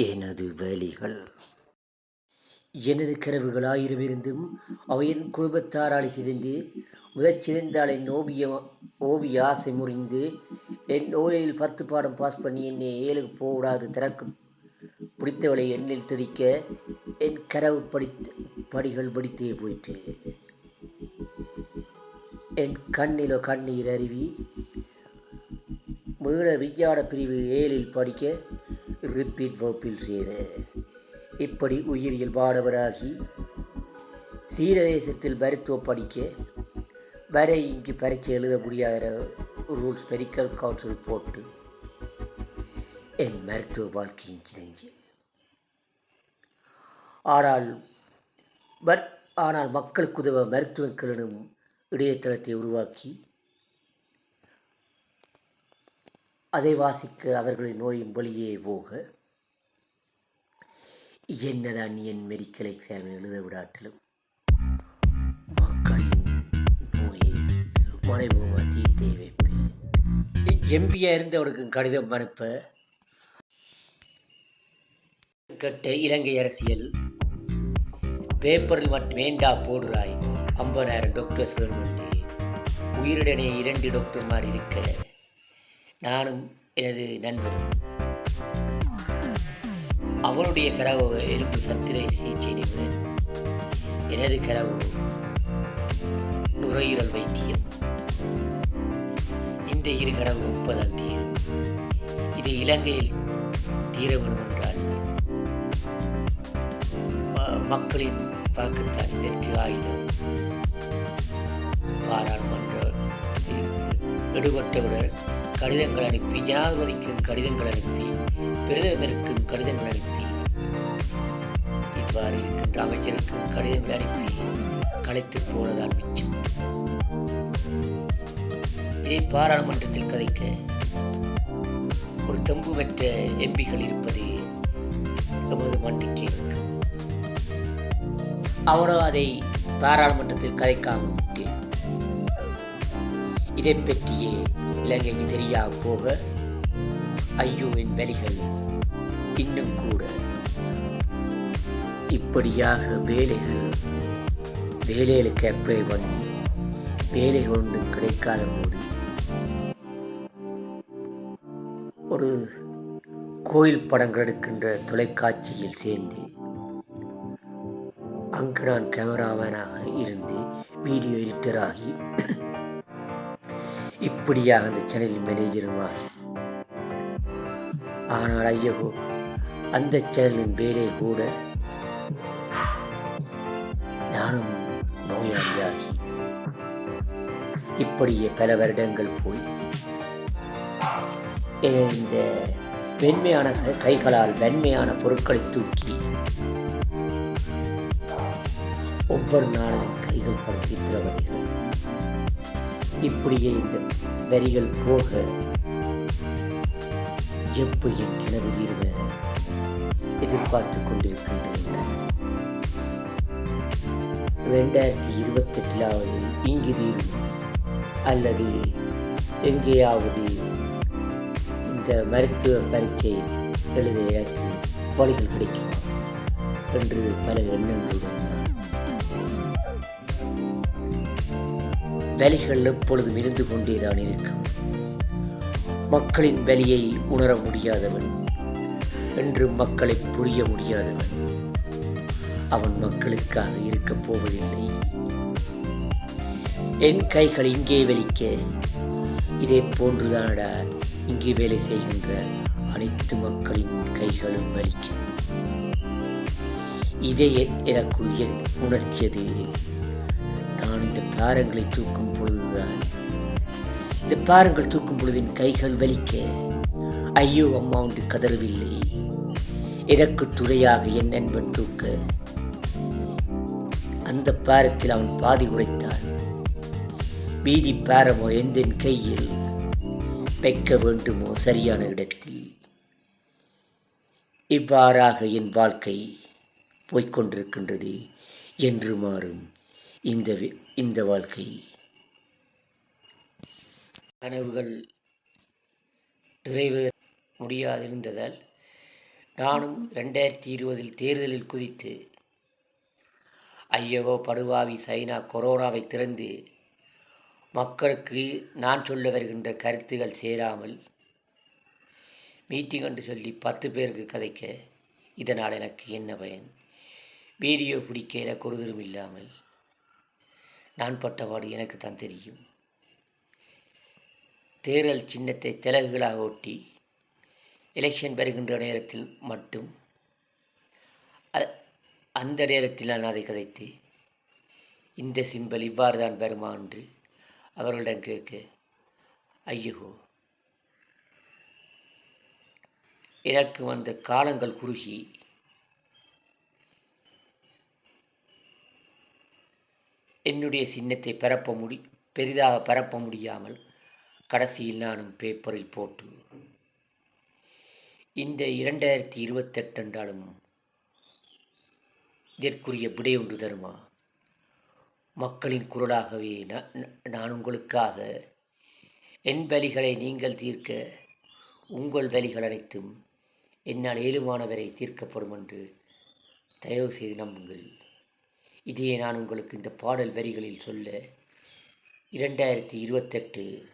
எனது வேலிகள். எனது கனவுகள் ஆயிரம் இருந்தும் என் சிதைந்து முதற் சிதைந்தாளை என் ஓவிய ஓவிய ஆசை முறிந்து என் நோயில் பத்து பாடம் பாஸ் பண்ணி என்னை ஏழுக்கு போடாது திறக்கும் பிடித்தவளை எண்ணில் திடிக்க என் கனவு படித்த படிகள் படித்தே போயிற்று. என் கண்ணிலோ கண்ணீர் அருவி மீள விஞ்ஞான பிரிவு ஏழில் படிக்க ரிப்பீட் வகுப்பில் சேர. இப்படி உயிரியல் பாடவராகி சீரதேசத்தில் மருத்துவ படிக்க வரை இங்கு பரீட்சை எழுத முடியாத ரூல்ஸ் மெடிக்கல் கவுன்சில் போட்டு என் மருத்துவ வாழ்க்கையின் சிதைஞ்சு ஆனால் ஆனால் மக்களுக்கு உதவ மருத்துவக்கள் எனும் இணையதளத்தை உருவாக்கி அதை வாசிக்க அவர்களின் நோயும் வழியே போக என்னதான் நீ என் மெடிக்கல் எக்ஸாம் எழுத விடாட்டிலும் மக்களின் நோயை மறைமுகமாக தீர்த்தே வைப்பேன். எம்பியா இருந்தவனுக்கு கடிதம் அனுப்ப? கட்ட இலங்கை அரசியல் பேப்பரில் மட்டும் வேண்டா போடுறாய்? ஐம்பதாயிரம் டாக்டர்ஸ் வேணும் உயிருடனே இரண்டு டாக்டர்மார் இருக்க. நானும் எனது நண்பரும். அவனுடைய கரவோ எலும்பு சத்திரை சிகிச்சை நிபுணர். எனது கரவோ நுரையீரல் வைத்தியம். இந்த இரு கனவு முப்பதால் தீரும் இது இலங்கையில் தீர வேண்டும் என்றால் ம- மக்களின் வாக்குத்தான் இதற்கு ஆயுதம். பாராளுமன்றத்தில் எடுபட்டவுடன் கடிதங்கள் அனுப்பி ஜனாதிபதிக்கும் கடிதங்கள் அனுப்பி பிரதமருக்கும் கடிதங்கள் அனுப்பி. இவ்வாறு இருக்கின்ற அமைச்சருக்கும் கடிதங்கள் அனுப்பி கலைத்து போனதால் மிச்சம். இதை பாராளுமன்றத்தில் கதைக்க ஒரு தம்பு பெற்ற எம்பிகள் இருப்பது எமது மண்ணுக்கு இருக்கும் அவரோ அதை பாராளுமன்றத்தில் கதைக்காமல் விட்டு இதை பற்றியே இலங்கைக்கு தெரியா போக ஐயோவின் என் வலிகள் இன்னும் கூட. இப்படியாக வேலைகள் வேலைகளுக்கு அப்ளை பண்ணி வேலை ஒன்றும் கிடைக்காத போது ஒரு கோயில் படங்கள் எடுக்கின்ற தொலைக்காட்சியில் சேர்ந்து அங்கு நான் கேமராமேனாக இருந்து வீடியோ எடிட்டராகி இப்படியாக அந்த சேனலில் மேனேஜருமாகி ஆனால் ஐயோ அந்த சேனலின் வேலை கூட நானும் நோயாளியாகி. இப்படியே பல வருடங்கள் போய் இந்த வெண்மையான கைகளால் வெண்மையான பொருட்களை தூக்கி ஒவ்வொரு நாளும் கைகள் படுத்தி திரவதிகள் இப்படியே இந்த வரிகள் போக எப்ப என் கிணறு தீர்வ எதிர்பார்த்து கொண்டிருக்கின்றன. ரெண்டாயிரத்தி இருபத்தெட்டிலாவது இங்கு தீரும். அல்லது எங்கேயாவது இந்த மருத்துவ பரீட்சை எழுத எனக்கு வழிகள் கிடைக்குமா? என்று பல எண்ணங்களுடன் வலிகள் எப்பொழுதும் இருந்து கொண்டேதான் இருக்கும். மக்களின் வலியை உணர முடியாதவன் என்று மக்களை புரிய முடியாதவன். அவன் மக்களுக்காக இருக்கப் போவதில்லை. என் கைகள் இங்கே வலிக்க இதே போன்றுதானடா இங்கே வேலை செய்கின்ற அனைத்து மக்களின் கைகளும் வலிக்கும். இதை எனக்குள் உணர்த்தியது நான் இந்த பாரங்களை தூக்கும் பொழுதுதான். இந்த பாரங்கள் தூக்கும் பொழுது என் கைகள் வலிக்க ஐயோ அம்மா உண்டு கதறவில்லை. எனக்கு துணையாக என் நண்பன் தூக்க. அந்த பாரத்தில் அவன் பாதி உடைத்தான். மீதி பாரமோ எந்த கையில் வைக்க வேண்டுமோ சரியான இடத்தில். இவ்வாறாக என் வாழ்க்கை போய்க்கொண்டிருக்கின்றது என்று மாறும் இந்த வி- இந்த வாழ்க்கை. கனவுகள் நிறைவேற முடியாதிருந்ததால் நானும் ரெண்டாயிரத்தி இருபதில் தேர்தலில் குதித்து ஐயோ படுவாவி சைனா கொரோனாவை திறந்து மக்களுக்கு நான் சொல்ல வருகின்ற கருத்துகள் சேராமல் மீட்டிங் என்று சொல்லி பத்து பேருக்கு கதைக்க இதனால் எனக்கு என்ன பயன்? வீடியோ பிடிக்கையில கொருதரும் இல்லாமல் நான் பட்டபாடு எனக்கு தான் தெரியும். தேர்தல் சின்னத்தை திலகுகளாக ஒட்டி எலெக்ஷன் வருகின்ற நேரத்தில் மட்டும் அந்த நேரத்தில் நான் அதை கதைத்து இந்த சிம்பல் இவ்வாறு தான் வருமா என்று அவர்களிடம் கேட்க ஐயோ எனக்கு வந்த காலங்கள் குறுகி என்னுடைய சின்னத்தை பரப்ப முடி பெரிதாக பரப்ப முடியாமல் கடைசியில் நானும் பேப்பரில் போட்டு இந்த இரண்டாயிரத்தி இருபத்தெட்டு என்றாலும் இதற்குரிய விடை ஒன்று தருமா? மக்களின் குரலாகவே நான் நான் உங்களுக்காக என் வலிகளை நீங்கள் தீர்க்க உங்கள் வலிகள் அனைத்தும் என்னால் ஏழுமானவரை தீர்க்கப்படும் என்று தயவு செய்து நம்புங்கள். இதையே நான் உங்களுக்கு இந்த பாடல் வரிகளில் சொல்ல இரண்டாயிரத்தி இருபத்தெட்டு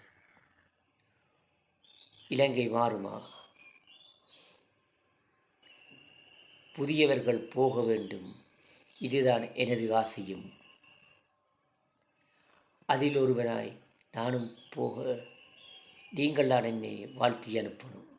இலங்கை மாறுமா? புதியவர்கள் போக வேண்டும். இதுதான் எனது ஆசையும். அதில் ஒருவனாய் நானும் போக நீங்கள் தான் என்னை வாழ்த்தி அனுப்பணும்.